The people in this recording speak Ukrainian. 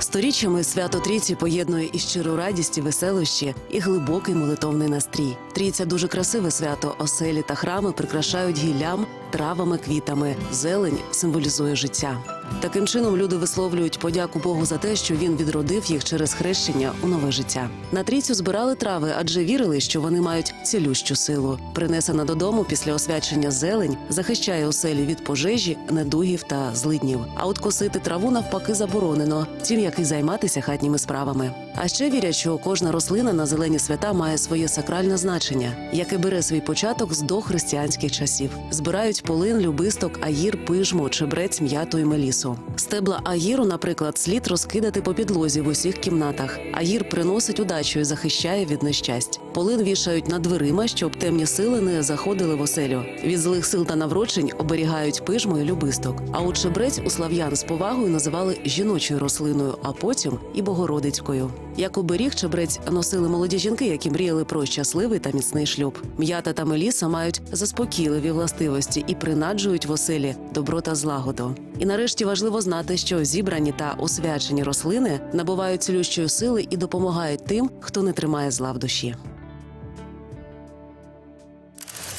Сторіччями свято Трійці поєднує і щиру радість, і веселощі, і глибокий молитовний настрій. Трійця дуже красиве свято. Оселі та храми прикрашають гіллям, травами, квітами. Зелень символізує життя. Таким чином люди висловлюють подяку Богу за те, що він відродив їх через хрещення у нове життя. На трійцю збирали трави, адже вірили, що вони мають цілющу силу. Принесена додому після освячення зелень захищає оселі від пожежі, недугів та злиднів. А от косити траву навпаки заборонено, тим як і займатися хатніми справами. А ще вірять, що кожна рослина на зелені свята має своє сакральне значення, яке бере свій початок з дохристиянських часів. Збирають полин, любисток, аїр, пижму, чебрець, м'яту і мелісу. Стебла аїру, наприклад, слід розкидати по підлозі в усіх кімнатах. Аїр приносить удачу і захищає від нещасть. Полин вішають над дверима, щоб темні сили не заходили в оселю. Від злих сил та наврочень оберігають пижму і любисток. А от чебрець у слав'ян з повагою називали жіночою рослиною, а потім і богородицькою. Як оберіг чебрець носили молоді жінки, які мріяли про щасливий та міцний шлюб. М'ята та меліса мають заспокійливі властивості і принаджують в оселі добро та злагоду. І нарешті важливо знати, що зібрані та освячені рослини набувають цілющої сили і допомагають тим, хто не тримає зла в душі.